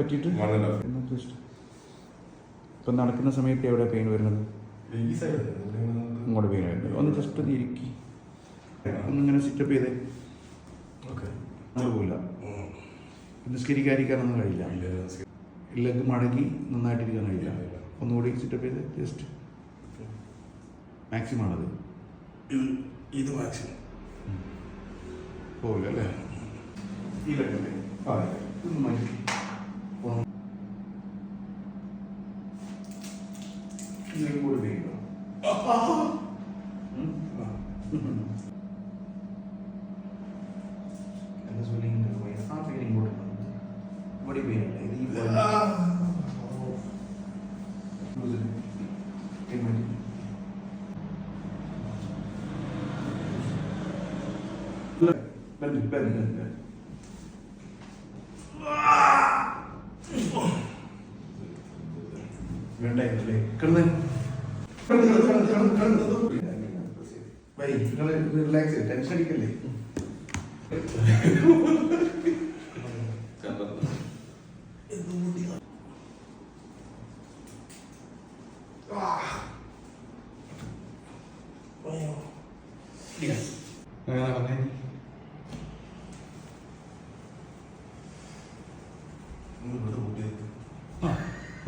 പറ്റിയിട്ട് ഇപ്പം നടക്കുന്ന സമയത്ത് എവിടെ പെയിൻ വരുന്നത്? ഇങ്ങോട്ട് പെയിൻ വരുന്നത്. ഒന്ന് ജസ്റ്റ് ഒന്ന് ഇരിക്കി. ഒന്നിങ്ങനെ സിറ്റപ്പ് ചെയ്തേ. പോയില്ല നിസ്കരിക്കാതിരിക്കാനൊന്നും കഴിയില്ല. ഇല്ലെങ്കിൽ മടങ്ങി നന്നായിട്ടിരിക്കാൻ കഴിയില്ല. ഒന്നുകൂടി സിറ്റപ്പ് ചെയ്ത്. ജസ്റ്റ് മാക്സിമം ആണത്. ഇത് മാക്സിമം പോകില്ല അല്ലേ? ഈ ലെഗല്ലേ ആ ഇതൊന്ന് മാറ്റി പോണം. ഇല്ലെങ്കിൽ കൂടി പെയിൻ ഉണ്ടോ? ഉം? എന്താ swelling ഉണ്ട്? പോയി. ആ പെയിൻ ഇങ്ങോട്ട് വന്നു. ഇവിടെ പെയിൻ ഇല്ല ഇത് ഈ point. Lose it. പെയിൻ മാറ്റി. Bend it, bend it, bend it. വേണ്ടായിരുന്നല്ലേ കിടന്ന്. വൈ നിങ്ങൾ റിലാക്സ് ടെൻഷൻ അടിക്കല്ലേ?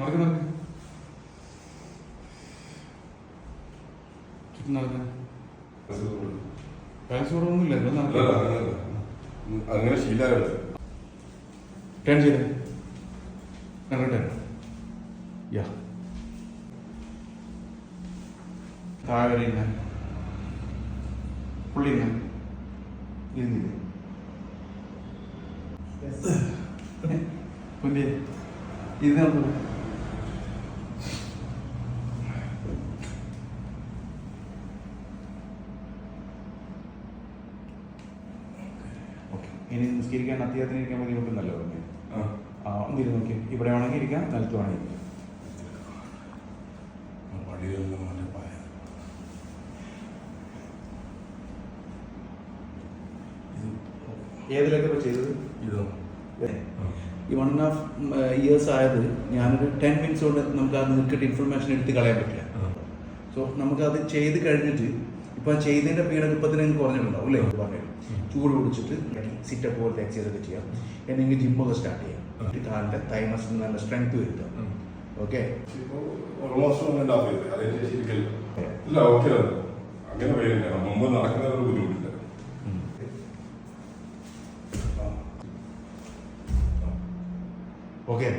അങ്ങനെ അങ്ങനെ ശീലമാണ് ടേൺ ചെയ്തേ. കണ്ടേ യാ താഴെ വരെ ഇങ്ങനെ പുള്ളി ഇങ്ങനെ ഇരുന്നില്ലേ ഇത് ഇനി നിസ്കരിക്കാൻ അത്യാവശ്യത്തിന് ഇരിക്കാൻ ബുദ്ധിമുട്ടുണ്ടല്ലോ പറഞ്ഞു ആ. ഒന്നിരുന്ന് നോക്കി ഇവിടെ വേണമെങ്കിൽ ഇരിക്കാം നിലത്ത് വേണമെങ്കിൽ ഇരിക്കാം. ഏതിലൊക്കെ ഇപ്പോൾ ചെയ്തത്? ഇതോ? ഈ വൺ ആൻഡ് ഹാഫ് ഇയേഴ്സ് ആയത് ഞാനൊരു ടെൻ മിനിറ്റ്സ് കൊണ്ട് നമുക്ക് അത് നിൽക്കിട്ട് ഇൻഫർമേഷൻ എടുത്ത് കളയാൻ പറ്റില്ല. സോ നമുക്കത് ചെയ്ത് കഴിഞ്ഞിട്ട് ഇപ്പം ചെയ്തതിന്റെ പീഡനം ഇപ്പൊ തന്നെ കുറഞ്ഞിട്ടുണ്ടാവും അല്ലേ? പറഞ്ഞു ചൂട് കുടിച്ചിട്ട് സിറ്റപ്പ് പോലത്തെ എക്സസൈസ് ഒക്കെ ചെയ്യാം. എന്നെങ്കിൽ ജിമ്മൊക്കെ സ്റ്റാർട്ട് ചെയ്യാം. എന്നിട്ട് കാലിന്റെ തൈമസ് നല്ല സ്ട്രെങ്ത് വരുത്താം. ഓക്കെ ഓൾമോസ്റ്റ് ഒന്ന് ഉണ്ടാവും ഇത് അതിന്റെ ശരിക്കല്ല? ഇല്ല ഓക്കെ അങ്ങനെ പേരില്ല. മുമ്പ് നടക്കുന്നതിനൊരു ബുദ്ധിമുട്ടില്ല. ഓക്കെ